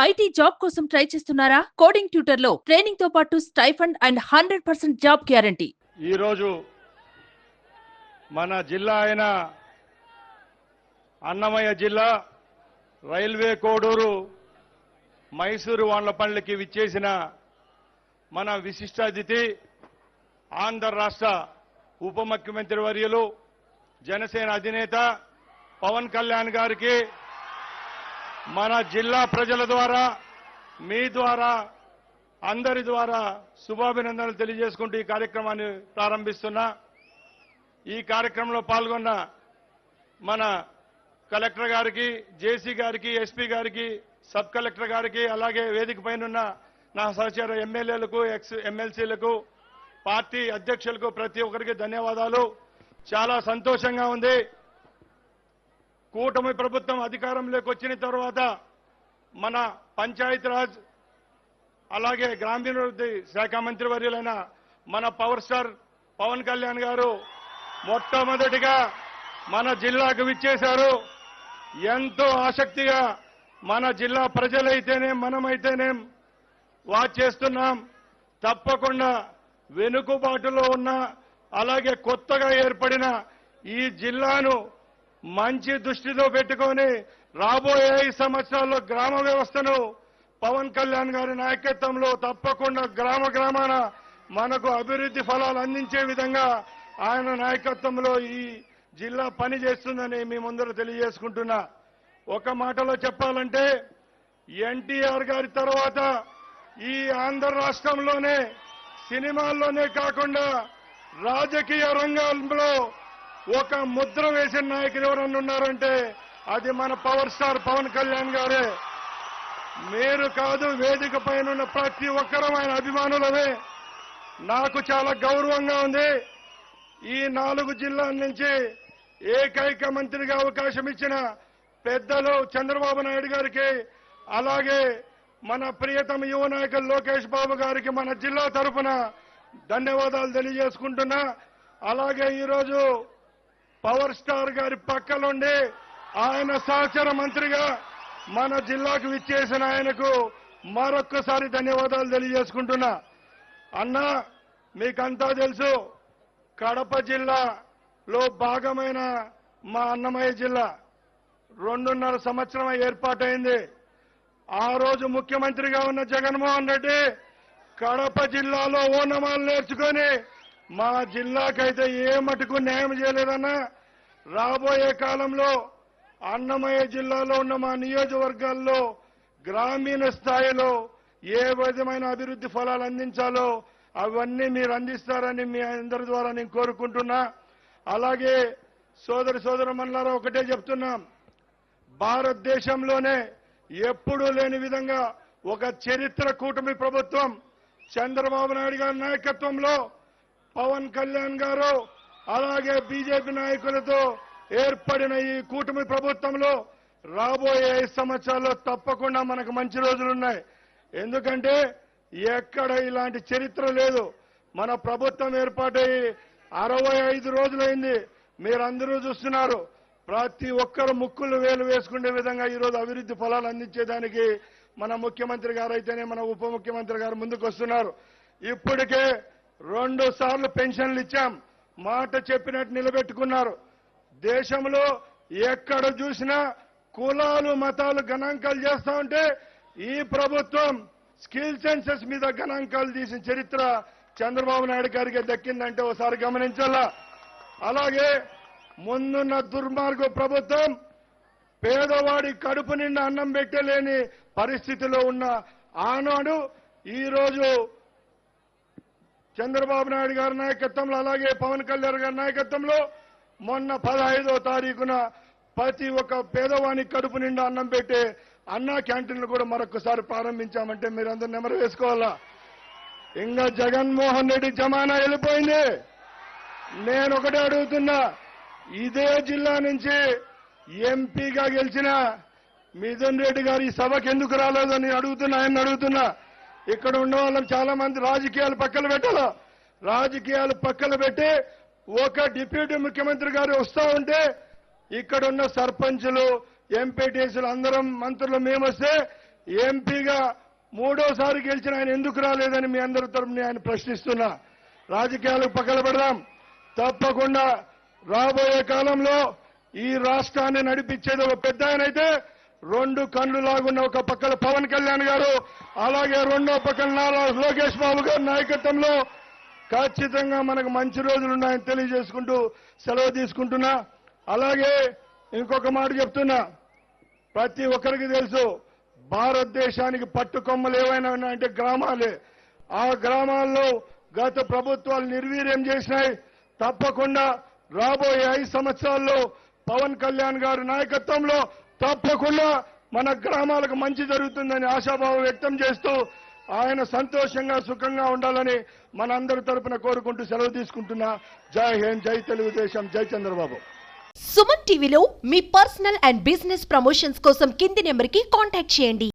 IT job కోసం try చేస్తున్నారా? Coding ట్యూటర్లో ట్రైనింగ్తో పాటు stipend and hundred percent job guarantee. ఈరోజు మన జిల్లా అయిన అన్నమయ్య జిల్లా రైల్వే కోడూరు మైసూరు వాండ్లపల్లికి విచ్చేసిన మన విశిష్ట అతిథి ఆంధ్ర రాష్ట్ర ఉప ముఖ్యమంత్రి వర్యులు జనసేన అధినేత పవన్ కళ్యాణ్ గారికి మన జిల్లా ప్రజల ద్వారా మీ ద్వారా అందరి ద్వారా శుభాభినందనలు తెలియజేసుకుంటూ ఈ కార్యక్రమాన్ని ప్రారంభిస్తున్నా. ఈ కార్యక్రమంలో పాల్గొన్న మన కలెక్టర్ గారికి జేసీ గారికి ఎస్పీ గారికి సబ్ కలెక్టర్ గారికి అలాగే వేదిక పైన నా సహచర ఎమ్మెల్యేలకు ఎక్స్ ఎమ్మెల్సీలకు పార్టీ అధ్యక్షులకు ప్రతి ఒక్కరికి ధన్యవాదాలు. చాలా సంతోషంగా ఉంది. కూటమి ప్రభుత్వం అధికారంలోకి వచ్చిన తర్వాత మన పంచాయతీరాజ్ అలాగే గ్రామీణాభివృద్ధి శాఖ మంత్రి వర్యులైన మన పవర్ స్టార్ పవన్ కళ్యాణ్ గారు మొట్టమొదటిగా మన జిల్లాకు విచ్చేశారు. ఎంతో ఆసక్తిగా మన జిల్లా ప్రజలైతేనే మనమైతేనే వాచ్ చేస్తున్నాం. తప్పకుండా వెనుకబాటులో ఉన్న అలాగే కొత్తగా ఏర్పడిన ఈ జిల్లాను మంచి దృష్టిలో పెట్టుకొని రాబోయే ఐదు సంవత్సరాల్లో గ్రామ వ్యవస్థను పవన్ కళ్యాణ్ గారి నాయకత్వంలో తప్పకుండా గ్రామ గ్రామాన మనకు అభివృద్ధి ఫలాలు అందించే విధంగా ఆయన నాయకత్వంలో ఈ జిల్లా పని చేస్తుందని మీ ముందర తెలియజేసుకుంటున్నా. ఒక మాటలో చెప్పాలంటే ఎన్టీఆర్ గారి తర్వాత ఈ ఆంధ్ర రాష్ట్రంలోనే సినిమాల్లోనే కాకుండా రాజకీయ రంగంలో ఒక ముద్ర వేసిన నాయకులు ఎవరన్నా ఉన్నారంటే అది మన పవర్ స్టార్ పవన్ కళ్యాణ్ గారే. మీరు కాదు వేదిక పైన ఉన్న ప్రతి ఒక్కరూ ఆయన అభిమానులమే. నాకు చాలా గౌరవంగా ఉంది. ఈ నాలుగు జిల్లాల నుంచి ఏకైక మంత్రిగా అవకాశం ఇచ్చిన పెద్దలు చంద్రబాబు నాయుడు గారికి అలాగే మన ప్రియతమ యువ నాయకులు లోకేష్ బాబు గారికి మన జిల్లా తరఫున ధన్యవాదాలు తెలియజేసుకుంటున్నా. అలాగే ఈరోజు పవర్ స్టార్ గారి పక్కలుండి ఆయన సహచర మంత్రిగా మన జిల్లాకు విచ్చేసిన ఆయనకు మరొక్కసారి ధన్యవాదాలు తెలియజేసుకుంటున్నా. అన్నా మీకంతా తెలుసు కడప జిల్లాలో భాగమైన మా అన్నమయ్య జిల్లా. రెండున్నర సంవత్సరం ఏర్పాటైంది. ఆ రోజు ముఖ్యమంత్రిగా ఉన్న జగన్మోహన్ రెడ్డి కడప జిల్లాలో ఓనమాలు నేర్చుకొని మా జిల్లాకైతే ఏ మటుకు న్యాయం చేయలేదన్నా రాబోయే కాలంలో అన్నమయ్య జిల్లాలో ఉన్న మా నియోజకవర్గాల్లో గ్రామీణ స్థాయిలో ఏ విధమైన అభివృద్ధి ఫలాలు అందించాలో అవన్నీ మీరు అందిస్తారని మీ అందరి ద్వారా నేను కోరుకుంటున్నా. అలాగే సోదరి సోదర మనులారా ఒకటే చెప్తున్నాం. భారతదేశంలోనే ఎప్పుడూ లేని విధంగా ఒక చరిత్ర కూటమి ప్రభుత్వం చంద్రబాబు నాయుడు గారి నాయకత్వంలో పవన్ కళ్యాణ్ గారు అలాగే బీజేపీ నాయకులతో ఏర్పడిన ఈ కూటమి ప్రభుత్వంలో రాబోయే ఐదు సంవత్సరాల్లో తప్పకుండా మనకు మంచి రోజులున్నాయి ఎందుకంటే ఎక్కడ ఇలాంటి చరిత్ర లేదు. మన ప్రభుత్వం ఏర్పాటై అరవై ఐదు రోజులైంది. మీరందరూ చూస్తున్నారు. ప్రతి ఒక్కరు ముక్కులు వేలు వేసుకునే విధంగా ఈరోజు అభివృద్ధి ఫలాలు అందించేదానికి మన ముఖ్యమంత్రి గారు అయితేనే మన ఉప ముఖ్యమంత్రి గారు ముందుకు వస్తున్నారు ఇప్పటికే రెండు సార్లు పెన్షన్లు ఇచ్చాం. మాట చెప్పినట్టు నిలబెట్టుకున్నారు. దేశంలో ఎక్కడ చూసినా కులాలు మతాలు గణాంకాలు చేస్తా ఉంటే ఈ ప్రభుత్వం స్కిల్ సెన్సెస్ మీద గణాంకాలు తీసిన చరిత్ర చంద్రబాబు నాయుడు గారికి దక్కిందంటే ఒకసారి గమనించాలా? అలాగే ముందున్న దుర్మార్గ ప్రభుత్వం పేదవాడి కడుపు నిండా అన్నం పెట్టలేని పరిస్థితిలో ఉన్న ఆనాడు ఈరోజు చంద్రబాబు నాయుడు గారి నాయకత్వంలో అలాగే పవన్ కళ్యాణ్ గారి నాయకత్వంలో మొన్న పదహైదో తారీఖున ప్రతి ఒక్క పేదవాని కడుపు నిండా అన్నం పెట్టే అన్నా క్యాంటీన్లు కూడా మరొకసారి ప్రారంభించామంటే మీరందరూ నెమరు వేసుకోవాలా? ఇంకా జగన్మోహన్ రెడ్డి జమానా వెళ్ళిపోయింది. నేను ఒకటే అడుగుతున్నా ఇదే జిల్లా నుంచి ఎంపీగా గెలిచిన మిథున్ రెడ్డి గారు ఈ సభకు ఎందుకు రాలేదని అడుగుతున్నా ఆయన అడుగుతున్నా. ఇక్కడ ఉన్న వాళ్ళని చాలా మంది రాజకీయాలు పక్కన పెట్టాల? రాజకీయాలు పక్కన పెట్టి ఒక డిప్యూటీ ముఖ్యమంత్రి గారు వస్తా ఉంటే ఇక్కడ ఉన్న సర్పంచులు ఎంపీటీసీలు అందరం మంత్రులు మేము వస్తే ఎంపీగా మూడోసారి గెలిచిన ఆయన ఎందుకు రాలేదని మీ అందరి తరపున ఆయన ప్రశ్నిస్తున్నా. రాజకీయాలకు పక్కన పెడదాం. తప్పకుండా రాబోయే కాలంలో ఈ రాష్ట్రాన్ని నడిపించేది ఒక పెద్ద ఆయన అయితే రెండు కండ్లు లాగున్న ఒక పక్కన పవన్ కళ్యాణ్ గారు అలాగే రెండో పక్కన నారా లోకేష్ బాబు గారి నాయకత్వంలో ఖచ్చితంగా మనకు మంచి రోజులు ఉన్నాయని తెలియజేసుకుంటూ సెలవు తీసుకుంటున్నా. అలాగే ఇంకొక మాట చెప్తున్నా. ప్రతి ఒక్కరికి తెలుసు భారతదేశానికి పట్టుకొమ్మలు ఏవైనా ఉన్నాయంటే గ్రామాలే. ఆ గ్రామాల్లో గత ప్రభుత్వాలు నిర్వీర్యం చేసినాయి. తప్పకుండా రాబోయే ఐదు సంవత్సరాల్లో పవన్ కళ్యాణ్ గారి నాయకత్వంలో తప్పకుండా మన గ్రామాలకు మంచి జరుగుతుందని ఆశాభావం వ్యక్తం చేస్తూ ఆయన సంతోషంగా సుఖంగా ఉండాలని మనందరి తరపున కోరుకుంటూ సెలవు తీసుకుంటున్నా. జై హింద్ జై తెలుగుదేశం జై చంద్రబాబు. సుమన్ టీవీలో మీ పర్సనల్ అండ్ బిజినెస్ ప్రమోషన్స్ కోసం కింది నెంబర్కి కాంటాక్ట్ చేయండి.